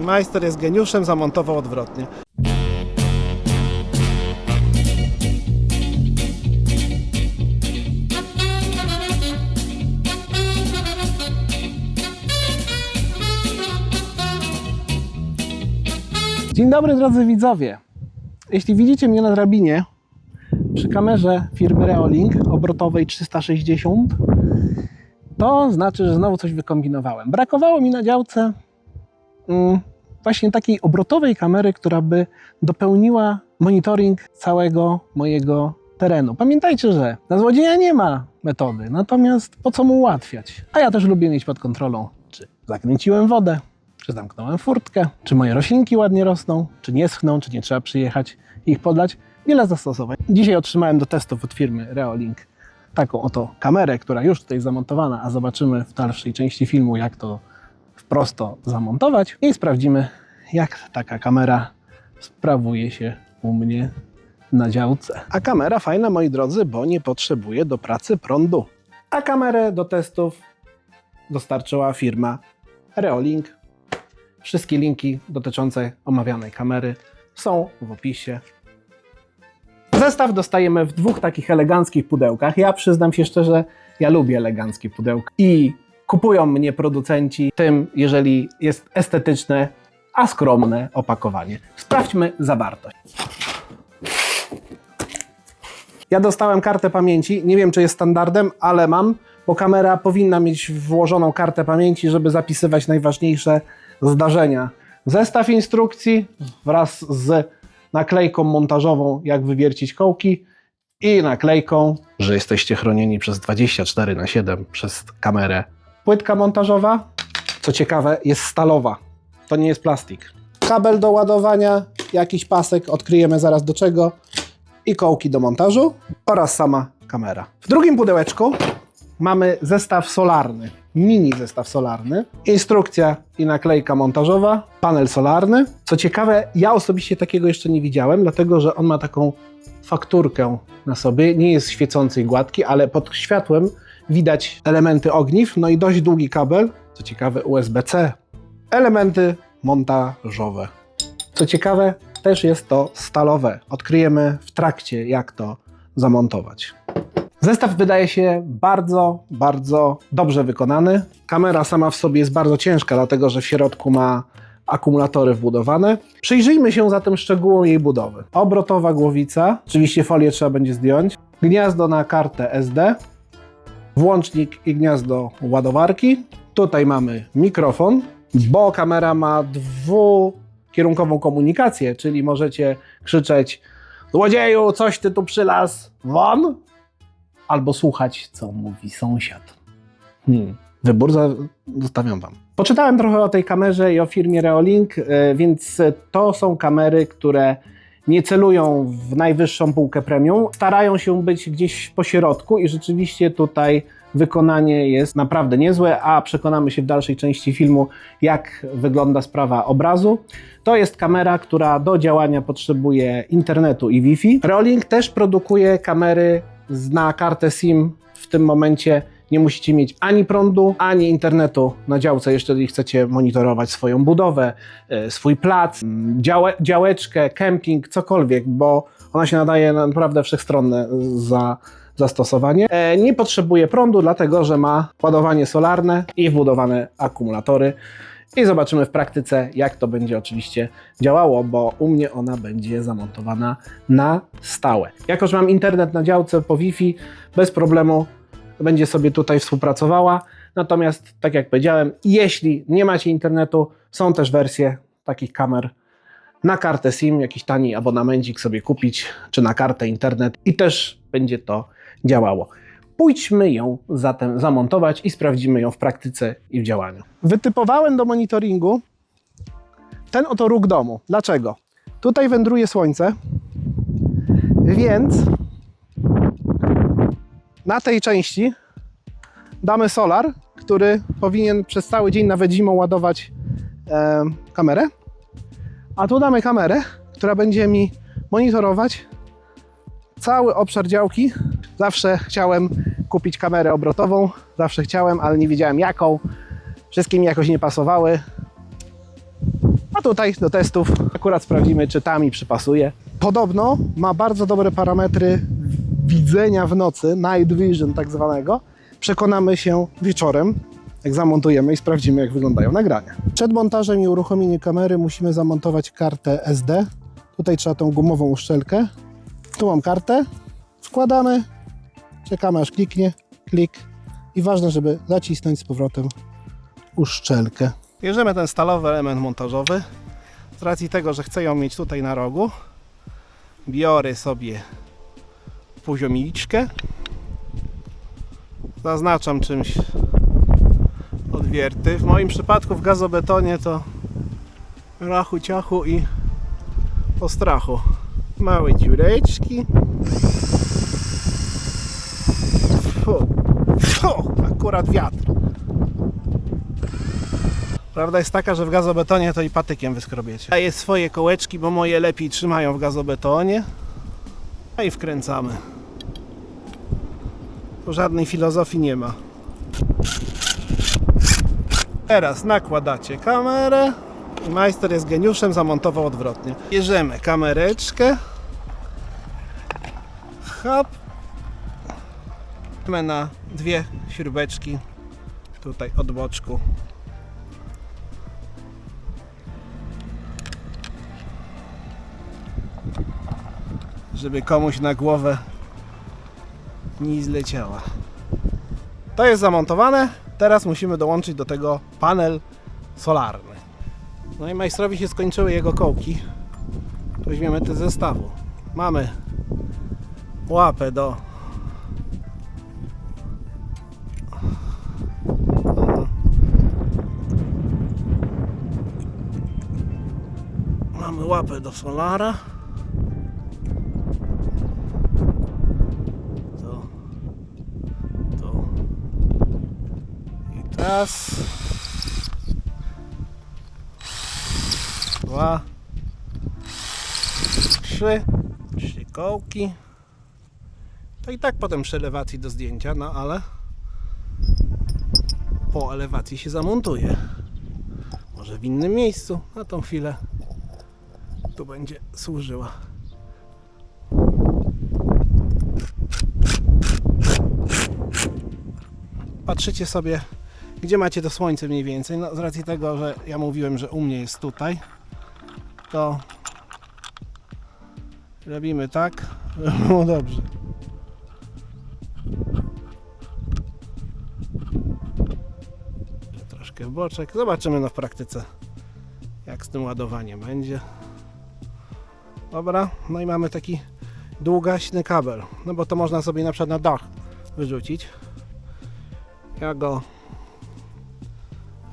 I majster jest geniuszem, zamontował odwrotnie. Dzień dobry drodzy widzowie. Jeśli widzicie mnie na drabinie przy kamerze firmy Reolink obrotowej 360, to znaczy, że znowu coś wykombinowałem. Brakowało mi na działce właśnie takiej obrotowej kamery, która by dopełniła monitoring całego mojego terenu. Pamiętajcie, że na złodzieja nie ma metody, natomiast po co mu ułatwiać? A ja też lubię mieć pod kontrolą, czy zakręciłem wodę, czy zamknąłem furtkę, czy moje roślinki ładnie rosną, czy nie schną, czy nie trzeba przyjechać ich podlać. Wiele zastosowań. Dzisiaj otrzymałem do testów od firmy Reolink taką oto kamerę, która już tutaj zamontowana, a zobaczymy w dalszej części filmu, jak to prosto zamontować i sprawdzimy, jak taka kamera sprawuje się u mnie na działce. A kamera fajna, moi drodzy, bo nie potrzebuje do pracy prądu. A kamerę do testów dostarczyła firma Reolink. Wszystkie linki dotyczące omawianej kamery są w opisie. Zestaw dostajemy w dwóch takich eleganckich pudełkach. Ja przyznam się szczerze, ja lubię eleganckie pudełka i kupują mnie producenci tym, jeżeli jest estetyczne, a skromne opakowanie. Sprawdźmy zawartość. Ja dostałem kartę pamięci. Nie wiem, czy jest standardem, ale mam, bo kamera powinna mieć włożoną kartę pamięci, żeby zapisywać najważniejsze zdarzenia. Zestaw instrukcji wraz z naklejką montażową, jak wywiercić kołki i naklejką, że jesteście chronieni przez 24 na 7 przez kamerę. Płytka montażowa, co ciekawe, jest stalowa. To nie jest plastik. Kabel do ładowania, jakiś pasek, odkryjemy zaraz do czego i kołki do montażu oraz sama kamera. W drugim pudełeczku mamy zestaw solarny, mini zestaw solarny, instrukcja i naklejka montażowa, panel solarny. Co ciekawe, ja osobiście takiego jeszcze nie widziałem, dlatego że on ma taką fakturkę na sobie, nie jest świecący i gładki, ale pod światłem widać elementy ogniw, no i dość długi kabel, co ciekawe USB-C, elementy montażowe. Co ciekawe, też jest to stalowe. Odkryjemy w trakcie, jak to zamontować. Zestaw wydaje się bardzo, bardzo dobrze wykonany. Kamera sama w sobie jest bardzo ciężka, dlatego że w środku ma akumulatory wbudowane. Przyjrzyjmy się zatem szczegółom jej budowy. Obrotowa głowica, oczywiście folię trzeba będzie zdjąć. Gniazdo na kartę SD, włącznik i gniazdo ładowarki. Tutaj mamy mikrofon, bo kamera ma dwukierunkową komunikację, czyli możecie krzyczeć Złodzieju, coś ty tu przylas, won! Albo słuchać, co mówi sąsiad. Hmm. Wybór zostawiam Wam. Poczytałem trochę o tej kamerze i o firmie Reolink, e, więc to są kamery, które nie celują w najwyższą półkę premium, starają się być gdzieś po środku i rzeczywiście tutaj wykonanie jest naprawdę niezłe, a przekonamy się w dalszej części filmu, jak wygląda sprawa obrazu. To jest kamera, która do działania potrzebuje internetu i Wi-Fi. Reolink też produkuje kamery na kartę SIM w tym momencie nie musicie mieć ani prądu, ani internetu na działce, jeżeli chcecie monitorować swoją budowę, e, swój plac, działe, działeczkę, kemping, cokolwiek, bo ona się nadaje na naprawdę wszechstronne za zastosowanie. E, Nie potrzebuje prądu, dlatego że ma ładowanie solarne i wbudowane akumulatory. I zobaczymy w praktyce, jak to będzie oczywiście działało, bo u mnie ona będzie zamontowana na stałe. Jako, że mam internet na działce po Wi-Fi, bez problemu będzie sobie tutaj współpracowała. Natomiast, tak jak powiedziałem, jeśli nie macie internetu, są też wersje takich kamer na kartę SIM, jakiś tani abonamencik sobie kupić, czy na kartę internet i też będzie to działało. Pójdźmy ją zatem zamontować i sprawdzimy ją w praktyce i w działaniu. Wytypowałem do monitoringu ten oto róg domu. Dlaczego? Tutaj wędruje słońce, więc na tej części damy solar, który powinien przez cały dzień, nawet zimą, ładować e, kamerę. A tu damy kamerę, która będzie mi monitorować cały obszar działki. Zawsze chciałem kupić kamerę obrotową, zawsze chciałem, ale nie wiedziałem jaką. Wszystkie mi jakoś nie pasowały. A tutaj do testów akurat sprawdzimy, czy tam mi przypasuje. Podobno ma bardzo dobre parametry widzenia w nocy, night vision tak zwanego. Przekonamy się wieczorem, jak zamontujemy i sprawdzimy, jak wyglądają nagrania. Przed montażem i uruchomieniem kamery musimy zamontować kartę SD. Tutaj trzeba tą gumową uszczelkę. Tu mam kartę, wkładamy, czekamy aż kliknie, klik i ważne, żeby zacisnąć z powrotem uszczelkę. Bierzemy ten stalowy element montażowy. Z racji tego, że chcę ją mieć tutaj na rogu, biorę sobie poziomiliczkę, zaznaczam czymś odwierty. W moim przypadku w gazobetonie to rachu, ciachu i po strachu. Małe dziureczki. Fu. Fu. Akurat wiatr. Prawda jest taka, że w gazobetonie to i patykiem wyskrobiecie. Daję swoje kołeczki, bo moje lepiej trzymają w gazobetonie. A i wkręcamy. Tu żadnej filozofii nie ma. Teraz nakładacie kamerę majster jest geniuszem, zamontował odwrotnie. Bierzemy kamereczkę. Hop. Na dwie śrubeczki tutaj od boczku. Żeby komuś na głowę nie zleciała. To jest zamontowane. Teraz musimy dołączyć do tego panel solarny. No i majstrowi się skończyły jego kołki. Weźmiemy te zestawu. Mamy łapę do Mamy łapę do solara. Raz. Dwa. Trzy. Trzy kołki. To i tak potem przy elewacji do zdjęcia, no ale po elewacji się zamontuje. Może w innym miejscu na tą chwilę tu będzie służyła. Patrzycie sobie, gdzie macie to słońce mniej więcej. No, z racji tego, że ja mówiłem, że u mnie jest tutaj, to robimy tak, było dobrze. Troszkę w boczek. Zobaczymy no w praktyce, jak z tym ładowaniem będzie. Dobra, no i mamy taki długaśny kabel, no bo to można sobie na przykład na dach wyrzucić. Ja go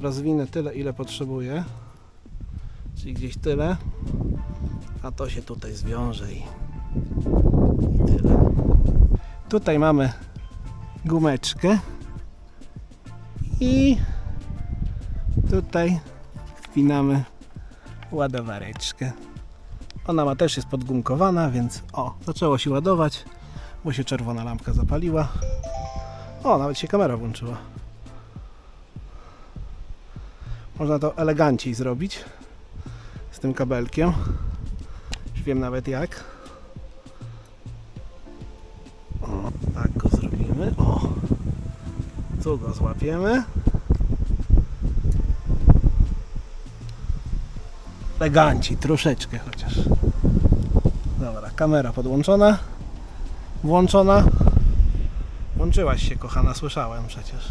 rozwinę tyle, ile potrzebuję, czyli gdzieś tyle, a to się tutaj zwiąże i, i tyle. Tutaj mamy gumeczkę i tutaj wpinamy ładowareczkę. Ona ma też jest podgumkowana, więc o, zaczęło się ładować, bo się czerwona lampka zapaliła. O, nawet się kamera włączyła. Można to eleganciej zrobić z tym kabelkiem. Już wiem nawet jak. O, tak go zrobimy. O, tu go złapiemy. eleganci, troszeczkę chociaż. Dobra, kamera podłączona, włączona. Włączyłaś się, kochana, słyszałem przecież.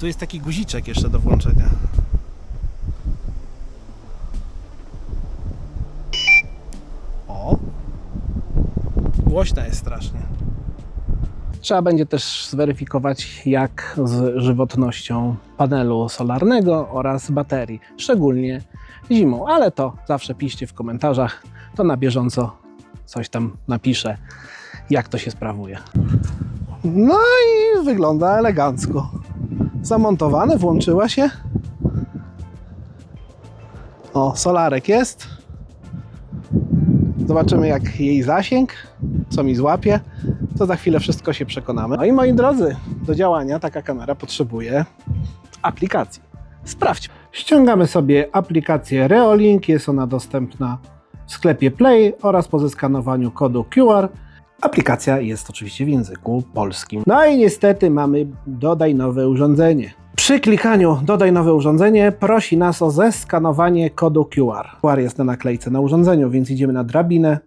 Tu jest taki guziczek jeszcze do włączenia. O! Głośna jest strasznie. Trzeba będzie też zweryfikować, jak z żywotnością panelu solarnego oraz baterii, szczególnie zimą, ale to zawsze piszcie w komentarzach, to na bieżąco coś tam napiszę, jak to się sprawuje. No i wygląda elegancko. Zamontowane, włączyła się. O, solarek jest. Zobaczymy, jak jej zasięg, co mi złapie. To za chwilę wszystko się przekonamy. No i moi drodzy, do działania taka kamera potrzebuje aplikacji. Sprawdźmy. Ściągamy sobie aplikację Reolink, jest ona dostępna w sklepie Play oraz po zeskanowaniu kodu QR. Aplikacja jest oczywiście w języku polskim. No i niestety mamy dodaj nowe urządzenie. Przy klikaniu dodaj nowe urządzenie prosi nas o zeskanowanie kodu QR. QR jest na naklejce na urządzeniu, więc idziemy na drabinę,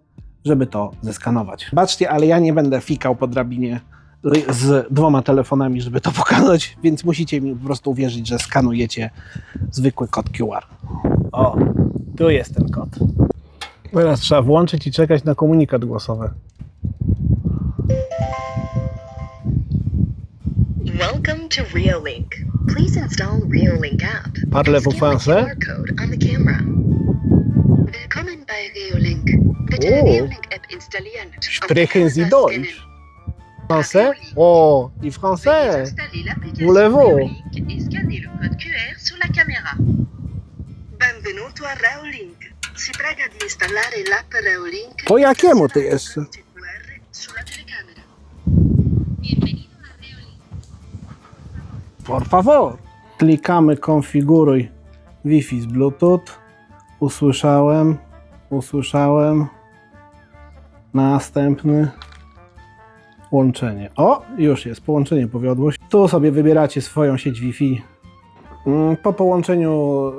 żeby to zeskanować. Baczcie, ale ja nie będę fikał po drabinie z dwoma telefonami, żeby to pokazać, więc musicie mi po prostu uwierzyć, że skanujecie zwykły kod QR. O, tu jest ten kod. Teraz trzeba włączyć i czekać na komunikat głosowy. Welcome to Reolink. Please install Reolink app. Parlez-vous français? Oh. Sprechen Sie Deutsch? Français? Oh, die français! caméra. Benvenuto a Reolink. Si prega di installare l'app Reolink. Po jakiemu ty telecamera. Por favor. Klikamy konfiguruj Wi-Fi z Bluetooth. Usłyszałem, usłyszałem. Następny. Łączenie. O, już jest, połączenie powiodło się. Tu sobie wybieracie swoją sieć Wi-Fi. Mm, Po połączeniu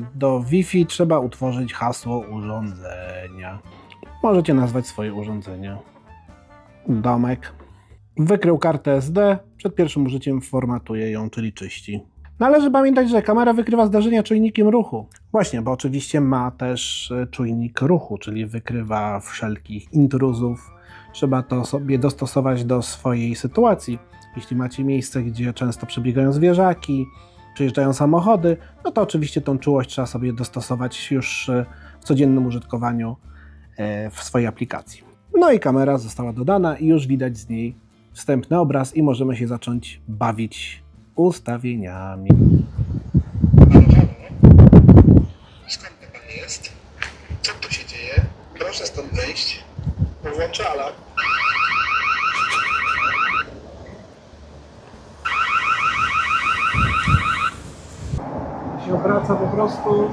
y, do Wi-Fi trzeba utworzyć hasło urządzenia. Możecie nazwać swoje urządzenie. Domek. Wykrył kartę SD, przed pierwszym użyciem formatuje ją, czyli czyści. Należy pamiętać, że kamera wykrywa zdarzenia czujnikiem ruchu. Właśnie, bo oczywiście ma też e, czujnik ruchu, czyli wykrywa wszelkich intruzów. Trzeba to sobie dostosować do swojej sytuacji. Jeśli macie miejsce, gdzie często przebiegają zwierzaki, przyjeżdżają samochody, no to oczywiście tą czułość trzeba sobie dostosować już e, w codziennym użytkowaniu e, w swojej aplikacji. No i kamera została dodana i już widać z niej wstępny obraz i możemy się zacząć bawić ustawieniami. Skąd pan jest? Co tu się dzieje? Proszę stąd wyjść. Włączę alarm. się obraca po prostu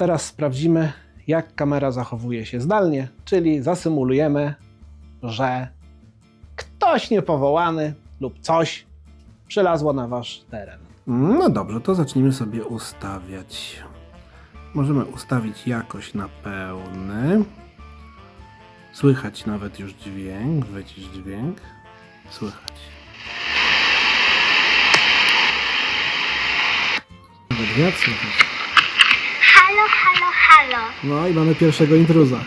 teraz sprawdzimy, jak kamera zachowuje się zdalnie, czyli zasymulujemy, że ktoś niepowołany lub coś przylazło na wasz teren. No dobrze, to zacznijmy sobie ustawiać. Możemy ustawić jakość na pełny. Słychać nawet już dźwięk, wycisz dźwięk. Słychać. Nawet wiatr słychać. Halo. No i mamy pierwszego intruza.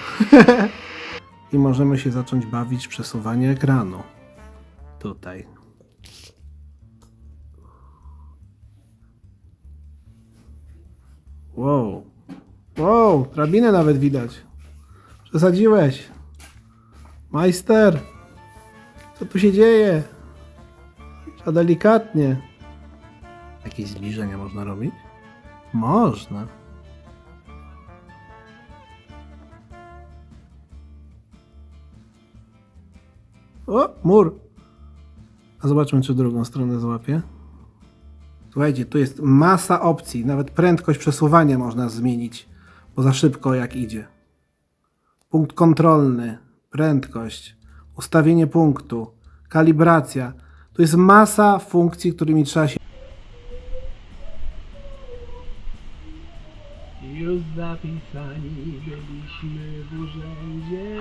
I możemy się zacząć bawić przesuwanie ekranu. Tutaj. Wow. Wow, drabinę nawet widać. Przesadziłeś. Majster. Co tu się dzieje? Trzeba delikatnie. Jakieś zbliżenia można robić? Można. O, mur. A zobaczmy, czy drugą stronę złapie. Słuchajcie, tu jest masa opcji. Nawet prędkość przesuwania można zmienić, bo za szybko jak idzie. Punkt kontrolny, prędkość, ustawienie punktu, kalibracja. Tu jest masa funkcji, którymi trzeba się. Już zapisani byliśmy w urzędzie.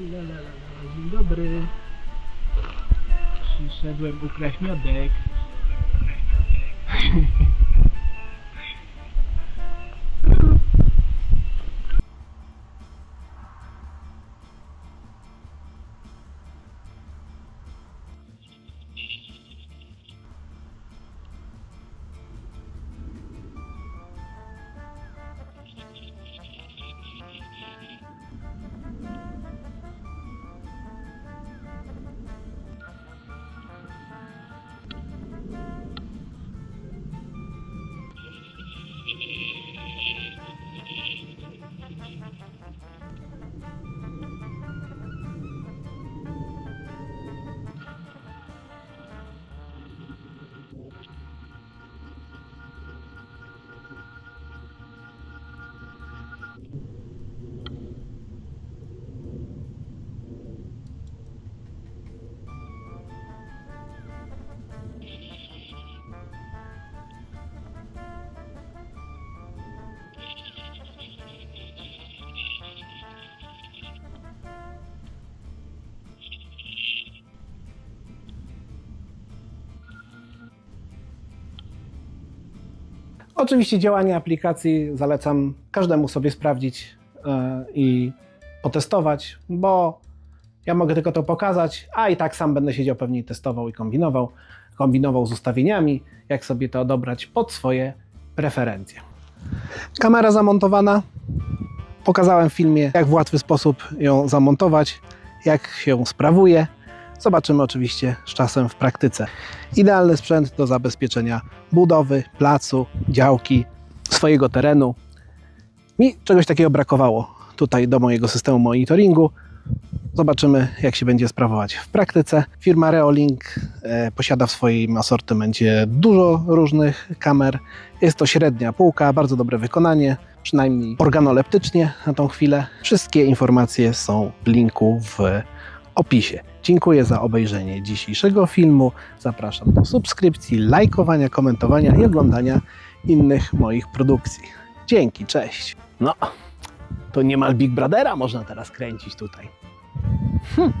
La, la, la, dobry. Przyszedłem ukraść miodek. Oczywiście działanie aplikacji zalecam każdemu sobie sprawdzić e, i potestować, bo ja mogę tylko to pokazać, a i tak sam będę siedział pewnie i testował i kombinował. Kombinował z ustawieniami, jak sobie to dobrać pod swoje preferencje. Kamera zamontowana. Pokazałem w filmie, jak w łatwy sposób ją zamontować, jak się sprawuje. Zobaczymy oczywiście z czasem w praktyce. Idealny sprzęt do zabezpieczenia budowy, placu, działki, swojego terenu. Mi czegoś takiego brakowało tutaj do mojego systemu monitoringu. Zobaczymy, jak się będzie sprawować w praktyce. Firma Reolink e, posiada w swoim asortymencie dużo różnych kamer. Jest to średnia półka, bardzo dobre wykonanie, przynajmniej organoleptycznie na tą chwilę. Wszystkie informacje są w linku w opisie. Dziękuję za obejrzenie dzisiejszego filmu. Zapraszam do subskrypcji, lajkowania, komentowania i oglądania innych moich produkcji. Dzięki, cześć. No, to niemal Big Brothera można teraz kręcić tutaj. Hm.